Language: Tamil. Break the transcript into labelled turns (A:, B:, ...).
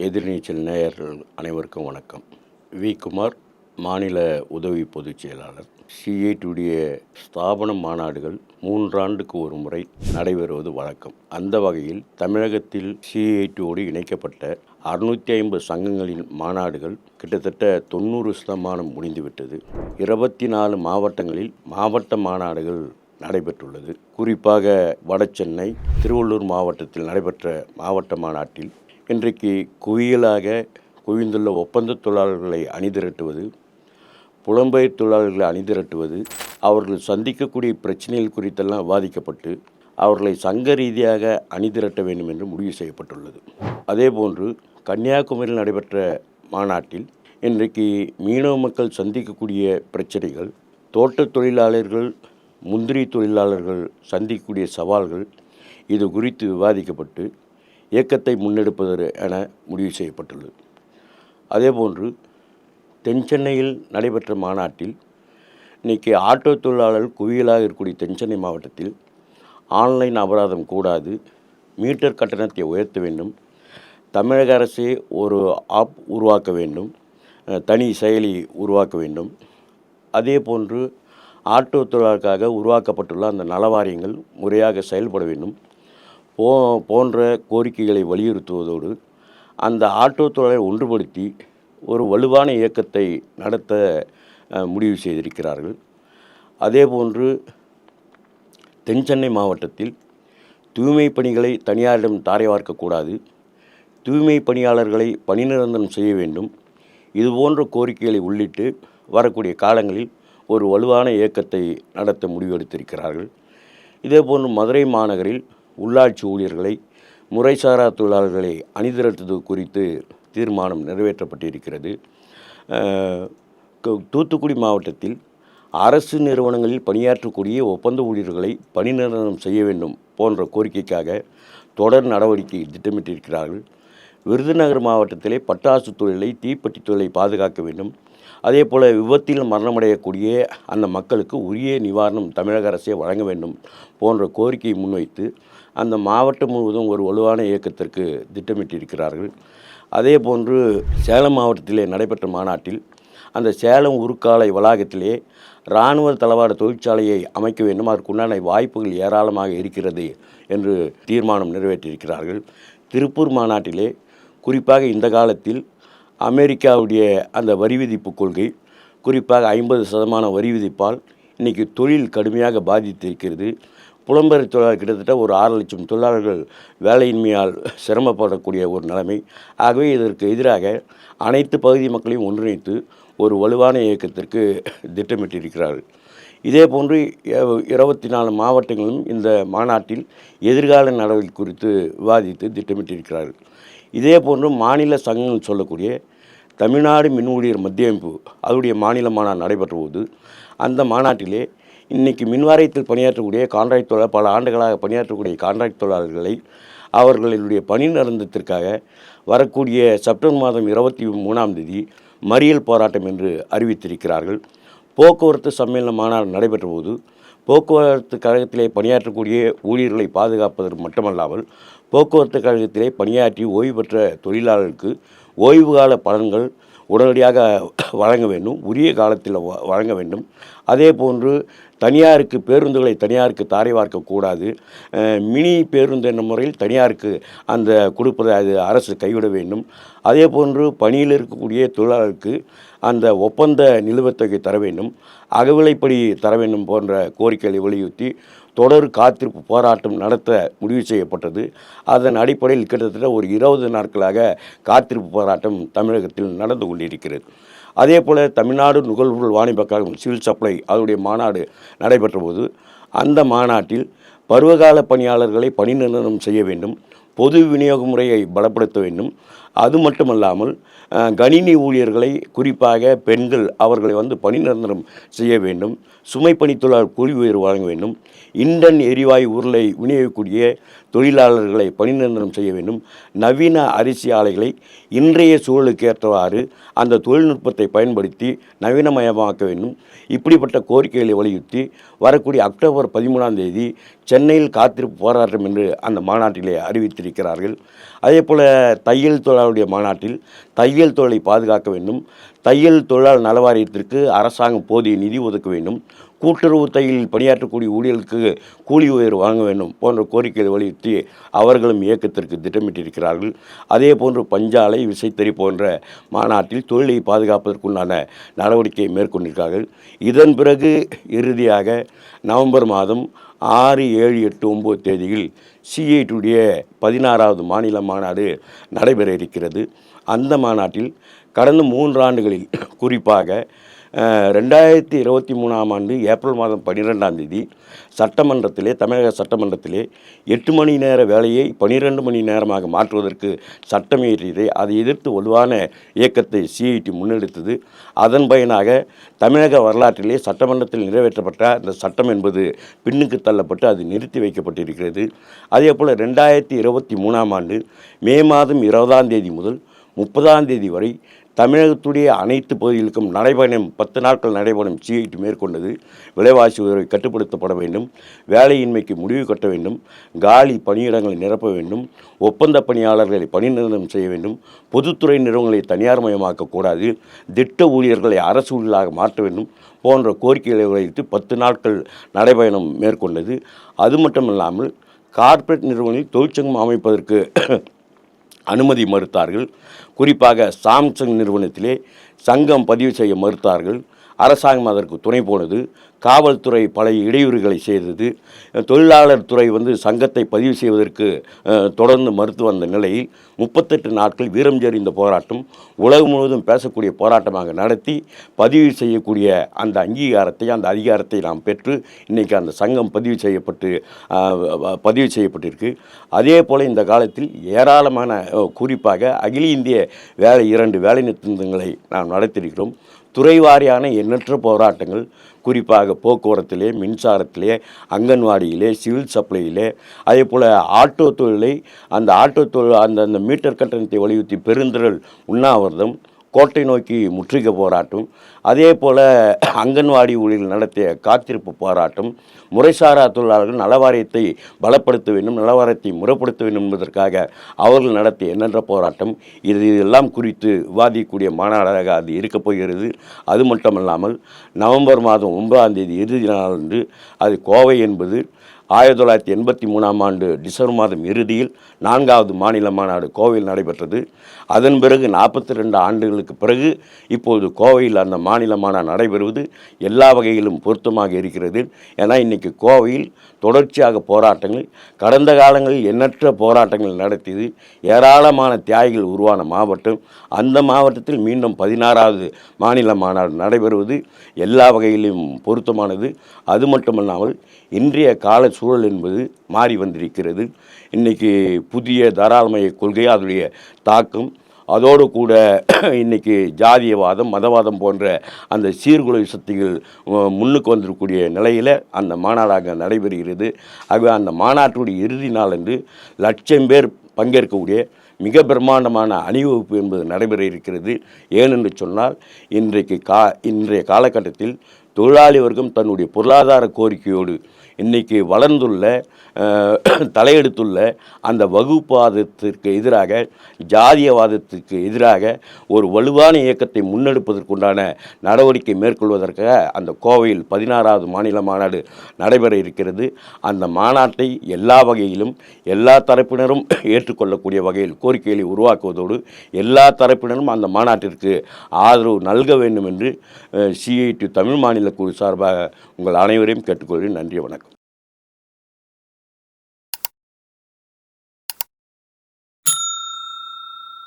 A: எதிர்நீச்சல் நேயர்கள் அனைவருக்கும் வணக்கம். வி. குமார் மாநில உதவி பொதுச் செயலாளர். சிஐடியுடைய ஸ்தாபன மாநாடுகள் மூன்றாண்டுக்கு ஒரு முறை நடைபெறுவது வழக்கம். அந்த வகையில் தமிழகத்தில் சிஐடியோடு இணைக்கப்பட்ட அறுநூற்றி ஐம்பது சங்கங்களின் மாநாடுகள் கிட்டத்தட்ட தொண்ணூறு சதமானம் முடிந்துவிட்டது. இருபத்தி நாலு மாவட்டங்களில் மாவட்ட மாநாடுகள் நடைபெற்றுள்ளது. குறிப்பாக வடசென்னை திருவள்ளூர் மாவட்டத்தில் நடைபெற்ற மாவட்ட மாநாட்டில் இன்றைக்கு குவியலாக குவிந்துள்ள ஒப்பந்த தொழிலாளர்களை அணிதிரட்டுவது புலம்பெயர் தொழிலாளர்களை அணிதிரட்டுவது அவர்கள் சந்திக்கக்கூடிய பிரச்சனைகள் குறித்தெல்லாம் விவாதிக்கப்பட்டு அவர்களை சங்க ரீதியாக அணிதிரட்ட வேண்டும் என்று முடிவு செய்யப்பட்டுள்ளது. அதேபோன்று கன்னியாகுமரியில் நடைபெற்ற மாநாட்டில் இன்றைக்கு மீனவ மக்கள் சந்திக்கக்கூடிய பிரச்சனைகள் தோட்டத் தொழிலாளர்கள் முந்திரி தொழிலாளர்கள் சந்திக்கக்கூடிய சவால்கள் இது குறித்து விவாதிக்கப்பட்டு இயக்கத்தை முன்னெடுப்பது என முடிவு செய்யப்பட்டுள்ளது. அதேபோன்று தென் சென்னையில் நடைபெற்ற மாநாட்டில் இன்றைக்கி ஆட்டோ தொழிலாளர் குவியலாக இருக்கக்கூடிய தென்சென்னை மாவட்டத்தில் ஆன்லைன் அபராதம் கூடாது மீட்டர் கட்டணத்தை உயர்த்த வேண்டும் தமிழக அரசே ஒரு ஆப் உருவாக்க வேண்டும் தனி செயலி உருவாக்க வேண்டும். அதே போன்று ஆட்டோ தொழிலாளருக்காக உருவாக்கப்பட்டுள்ள அந்த நலவாரியங்கள் முறையாக செயல்பட வேண்டும். போ போன்ற கோரிக்கைகளை வலியுறுத்துவதோடு அந்த ஆட்டோ தொழிலை ஒன்றுபடுத்தி ஒரு வலுவான இயக்கத்தை நடத்த முடிவு செய்திருக்கிறார்கள். அதேபோன்று தென் சென்னை மாவட்டத்தில் தூய்மை பணிகளை தனியாரிடம் தாரை வார்க்கக்கூடாது தூய்மை பணியாளர்களை பணி நிரந்தரம் செய்ய வேண்டும் இதுபோன்ற கோரிக்கைகளை உள்ளிட்டு வரக்கூடிய காலங்களில் ஒரு வலுவான இயக்கத்தை நடத்த முடிவெடுத்திருக்கிறார்கள். இதேபோன்று மதுரை மாநகரில் உள்ளாட்சி ஊழியர்களை முறைசாரா தொழிலாளர்களை அணிதிரட்டுவது குறித்து தீர்மானம் நிறைவேற்றப்பட்டிருக்கிறது. தூத்துக்குடி மாவட்டத்தில் அரசு நிறுவனங்களில் பணியாற்றக்கூடிய ஒப்பந்த ஊழியர்களை பணி செய்ய வேண்டும் போன்ற கோரிக்கைக்காக தொடர் நடவடிக்கை திட்டமிட்டிருக்கிறார்கள். விருதுநகர் மாவட்டத்திலே பட்டாசு தொழிலை தீப்பெட்டி தொழிலை பாதுகாக்க வேண்டும். அதே போல் விபத்தில் மரணமடையக்கூடிய அந்த மக்களுக்கு உரிய நிவாரணம் தமிழக அரசே வழங்க வேண்டும் போன்ற கோரிக்கையை முன்வைத்து அந்த மாவட்டம் முழுவதும் ஒரு வலுவான இயக்கத்திற்கு திட்டமிட்டிருக்கிறார்கள். அதே போன்று சேலம் மாவட்டத்திலே நடைபெற்ற மாநாட்டில் அந்த சேலம் உருக்காலை வளாகத்திலே இராணுவ தளவாட தொழிற்சாலையை அமைக்க வேண்டும். அதற்குண்டான வாய்ப்புகள் ஏராளமாக இருக்கிறது என்று தீர்மானம் நிறைவேற்றியிருக்கிறார்கள். திருப்பூர் மாநாட்டிலே குறிப்பாக இந்த காலத்தில் அமெரிக்காவுடைய அந்த வரி விதிப்பு கொள்கை குறிப்பாக ஐம்பது சதமான வரி விதிப்பால் இன்றைக்கி தொழில் கடுமையாக பாதித்திருக்கிறது. புலம்பெயர் தொழிலாளர் கிட்டத்தட்ட ஒரு ஆறு லட்சம் தொழிலாளர்கள் வேலையின்மையால் சிரமப்படக்கூடிய ஒரு நிலைமை. ஆகவே இதற்கு எதிராக அனைத்து பகுதி மக்களையும் ஒன்றிணைத்து ஒரு வலுவான இயக்கத்திற்கு திட்டமிட்டிருக்கிறார்கள். இதே போன்று இருபத்தி நாலு மாவட்டங்களும் இந்த மாநாட்டில் எதிர்கால நடவடிக்கை குறித்து விவாதித்து திட்டமிட்டிருக்கிறார்கள். இதே போன்று மாநில சங்கங்கள் சொல்லக்கூடிய தமிழ்நாடு மின் ஊழியர் மத்திய அமைப்பு அதனுடைய மாநில மாநாடு நடைபெற்ற போது அந்த மாநாட்டிலே இன்றைக்கி மின்வாரியத்தில் பணியாற்றக்கூடிய கான்ட்ராக்ட் தொழிலாளர் பல ஆண்டுகளாக பணியாற்றக்கூடிய கான்ட்ராக்ட் தொழிலாளர்களை அவர்களுடைய பணி நிரந்தரத்திற்காக வரக்கூடிய செப்டம்பர் மாதம் இருபத்தி மூணாம் தேதி மறியல் போராட்டம் என்று அறிவித்திருக்கிறார்கள். போக்குவரத்து சம்மேளன மாநாடு நடைபெற்ற போது போக்குவரத்து கழகத்திலே பணியாற்றக்கூடிய ஊழியர்களை பாதுகாப்பதற்கு மட்டுமல்லாமல் போக்குவரத்து கழகத்திலே பணியாற்றி ஓய்வு பெற்ற தொழிலாளர்களுக்கு ஓய்வு கால பலன்கள் உடனடியாக வழங்க வேண்டும். உரிய காலத்தில் வ- வழங்க வேண்டும். அதே போன்று தனியாருக்கு பேருந்துகளை தனியாருக்கு தாரை வார்க்கக்கூடாது மினி பேருந்து என்ற முறையில் தனியாருக்கு அந்த கொடுப்பதை அது அரசு கைவிட வேண்டும். அதே போன்று பணியில் இருக்கக்கூடிய தொழிலாளருக்கு அந்த ஒப்பந்த நிலுவத்தொகை தர வேண்டும். அகவிலைப்படி தர வேண்டும் போன்ற கோரிக்கைகளை வலியுறுத்தி தொடர் காத்திருப்பு போராட்டம் நடத்த முடிவு செய்யப்பட்டது. அதன் அடிப்படையில் கிட்டத்தட்ட ஒரு இருபது நாட்களாக காத்திருப்பு போராட்டம் தமிழகத்தில் நடந்து கொண்டிருக்கிறது. அதே போல் தமிழ்நாடு நுகர்வோர் வாணிப கழகம் சிவில் சப்ளை அதனுடைய மாநாடு நடைபெற்ற போது அந்த மாநாட்டில் பருவகால பணியாளர்களை பணி நிரந்தரம் செய்ய வேண்டும் பொது விநியோக முறையை பலப்படுத்த வேண்டும் அது மட்டுமல்லாமல் கணினி ஊழியர்களை குறிப்பாக பெண்கள் அவர்களை வந்து பணி நிரந்தரம் செய்ய வேண்டும் சுமை பணித்தொழிலாளர் கூலி உயர்வு வழங்க வேண்டும் இண்டன் எரிவாயு உருளை விநியோகிக்கூடிய தொழிலாளர்களை பணி நிரந்தரம் செய்ய வேண்டும் நவீன அரிசி ஆலைகளை இன்றைய சூழலுக்கு ஏற்றவாறு அந்த தொழில்நுட்பத்தை பயன்படுத்தி நவீனமயமாக்க வேண்டும். இப்படிப்பட்ட கோரிக்கைகளை வலியுறுத்தி வரக்கூடிய அக்டோபர் பதிமூணாம் தேதி சென்னையில் காத்திருப்பு போராட்டம் என்று அந்த மாநாட்டிலே அறிவித்திருக்கிறார்கள். அதே போல் தையல் தொழில் தொழிலாளருடைய மாநாட்டில் தையல் தொழிலை பாதுகாக்க வேண்டும். தையல் தொழிலாளர் நலவாரியத்திற்கு அரசாங்கம் போதிய நிதி ஒதுக்க வேண்டும். கூட்டுறவு தையில் பணியாற்றக்கூடிய ஊழியர்களுக்கு கூலி உயர்வு வழங்க வேண்டும் போன்ற கோரிக்கைகளை வலியுறுத்தி அவர்களும் இயக்கத்திற்கு திட்டமிட்டிருக்கிறார்கள். அதே போன்று பஞ்சாலை விசைத்தறி போன்ற மாநாட்டில் தொழிலை பாதுகாப்பதற்குண்டான நடவடிக்கை மேற்கொண்டிருக்கிறார்கள். இதன் பிறகு இறுதியாக நவம்பர் மாதம் ஆறு ஏழு எட்டு ஒம்பது தேதியில் சிஐடியுடைய பதினாறாவது மாநில மாநாடு நடைபெற இருக்கிறது. அந்த மாநாட்டில் கடந்த மூன்று ஆண்டுகளில் குறிப்பாக ரெண்டாயிரத்தி இருபத்தி மூணாம் ஆண்டு ஏப்ரல் மாதம் பன்னிரெண்டாம் தேதி சட்டமன்றத்திலே தமிழக சட்டமன்றத்திலே எட்டு மணி நேர வேலையை பனிரெண்டு மணி நேரமாக மாற்றுவதற்கு சட்டம் இயற்றியதை அதை எதிர்த்து வலுவான இயக்கத்தை சிஐடி முன்னெடுத்தது. அதன் பயனாக தமிழக வரலாற்றிலே சட்டமன்றத்தில் நிறைவேற்றப்பட்ட அந்த சட்டம் என்பது பின்னுக்கு தள்ளப்பட்டு அது நிறுத்தி வைக்கப்பட்டிருக்கிறது. அதே போல் ரெண்டாயிரத்தி இருபத்தி மூணாம் ஆண்டு மே மாதம் இருபதாம் தேதி முதல் முப்பதாம் தேதி வரை தமிழகத்துடைய அனைத்து பகுதிகளுக்கும் நடைபயணம் பத்து நாட்கள் நடைபயணம் சிஐடி மேற்கொண்டது. விலைவாசி உயர்வை கட்டுப்படுத்தப்பட வேண்டும். வேலையின்மைக்கு முடிவு கட்ட வேண்டும். காலி பணியிடங்களை நிரப்ப வேண்டும். ஒப்பந்த பணியாளர்களை பணி நிறுவனம் செய்ய வேண்டும். பொதுத்துறை நிறுவனங்களை தனியார் மயமாக்கக்கூடாது திட்ட ஊழியர்களை அரசு ஊழியர்களாக மாற்ற வேண்டும் போன்ற கோரிக்கைகளை வைத்து பத்து நாட்கள் நடைபயணம் மேற்கொண்டது. அது மட்டுமல்லாமல் கார்ப்பரேட் நிறுவனங்களில் தொழிற்சங்கம் அமைப்பதற்கு அனுமதி மறுத்தார்கள். குறிப்பாக சாம்சங் நிறுவனத்திலே சங்கம் பதிவு செய்ய மறுத்தார்கள். அரசாங்கம் அதற்கு துணை போனது. காவல்துறை பல இடையூறுகளை செய்தது. தொழிலாளர் துறை வந்து சங்கத்தை பதிவு செய்வதற்கு தொடர்ந்து மறுத்து வந்த நிலையில் முப்பத்தெட்டு நாட்கள் வீரம் ஜெறிந்த போராட்டம் உலகம் முழுவதும் பேசக்கூடிய போராட்டமாக நடத்தி பதிவு செய்யக்கூடிய அந்த அங்கீகாரத்தை அந்த அதிகாரத்தை நாம் பெற்று இன்றைக்கி அந்த சங்கம் பதிவு செய்யப்பட்டு பதிவு செய்யப்பட்டிருக்கு. அதே போல் இந்த காலத்தில் ஏராளமான குறிப்பாக அகில இந்திய வேலை இரண்டு வேலை நிறுத்தங்களை நாம் நடத்தியிருக்கிறோம். துறை வாரியான எண்ணற்ற போராட்டங்கள் குறிப்பாக போக்குவரத்திலே மின்சாரத்திலே அங்கன்வாடியிலே சிவில் சப்ளையிலே அதே போல் ஆட்டோ தொழிலை அந்த ஆட்டோ தொழில் அந்த அந்த மீட்டர் கட்டணத்தை வலியுறுத்தி பெருந்திரள் உண்ணாவிரதம் கோட்டை நோக்கி முற்றுகை போராட்டம் அதே போல் அங்கன்வாடி ஊழியர்கள் நடத்திய காத்திருப்பு போராட்டம் முறைசாரா தொழிலாளர்கள் நலவாரியத்தை பலப்படுத்த வேண்டும் நலவாரியத்தை முறைப்படுத்த வேண்டும் என்பதற்காக அவர்கள் நடத்திய எண்ணற்ற போராட்டம். இது இதெல்லாம் குறித்து விவாதிக்கக்கூடிய மாநாடாக அது இருக்கப் போகிறது. அது மட்டுமல்லாமல் நவம்பர் மாதம் ஒன்பதாம் தேதி இறுதி நாளன்று அது கோவை என்பது ஆயிரத்தி தொள்ளாயிரத்தி எண்பத்தி மூணாம் ஆண்டு டிசம்பர் மாதம் இறுதியில் நான்காவது மாநில மாநாடு கோவையில் நடைபெற்றது. அதன் பிறகு நாற்பத்தி ரெண்டு ஆண்டுகளுக்கு பிறகு இப்போது கோவையில் அந்த மாநில மாநாடு நடைபெறுவது எல்லா வகையிலும் பொருத்தமாக இருக்கிறது. ஏன்னா இன்றைக்கி கோவையில் தொடர்ச்சியாக போராட்டங்கள் கடந்த காலங்களில் எண்ணற்ற போராட்டங்கள் நடத்தியது. ஏராளமான தியாகிகள் உருவான மாவட்டம். அந்த மாவட்டத்தில் மீண்டும் பதினாறாவது மாநில மாநாடு நடைபெறுவது எல்லா வகையிலும் பொருத்தமானது. அது மட்டுமல்லாமல் இன்றைய கால சூழல் என்பது மாறி வந்திருக்கிறது. இன்றைக்கி புதிய தாராளமய கொள்கை அதனுடைய தாக்கம் அதோடு கூட இன்றைக்கி ஜாதியவாதம் மதவாதம் போன்ற அந்த சீர்குலை சக்திகள் முன்னுக்கு வந்திருக்கக்கூடிய நிலையில் அந்த மாநாடாக நடைபெறுகிறது. ஆகவே அந்த மாநாட்டுடைய இறுதி நாள் என்று லட்சம் பேர் பங்கேற்கக்கூடிய மிக பிரம்மாண்டமான அணிவகுப்பு என்பது நடைபெற இருக்கிறது. ஏனென்று சொன்னால் இன்றைக்கு கா இன்றைய காலகட்டத்தில் தொழிலாளி வர்க்கம் தன்னுடைய பொருளாதார கோரிக்கையோடு இன்றைக்கி வளர்ந்துள்ள தலையெடுத்துள்ள அந்த வகுப்புவாதத்திற்கு எதிராக ஜாதியவாதத்திற்கு எதிராக ஒரு வலுவான இயக்கத்தை முன்னெடுப்பதற்குண்டான நடவடிக்கை மேற்கொள்வதற்காக அந்த கோவையில் பதினாறாவது மாநில மாநாடு நடைபெற இருக்கிறது. அந்த மாநாட்டை எல்லா வகையிலும் எல்லா தரப்பினரும் ஏற்றுக்கொள்ளக்கூடிய வகையில் கோரிக்கைகளை உருவாக்குவதோடு எல்லா தரப்பினரும் அந்த மாநாட்டிற்கு ஆதரவு நல்க வேண்டும் என்று சிஐடி தமிழ் மாநில குழு சார்பாக உங்கள் அனைவரையும் கேட்டுக்கொள்கிறேன். நன்றி வணக்கம்.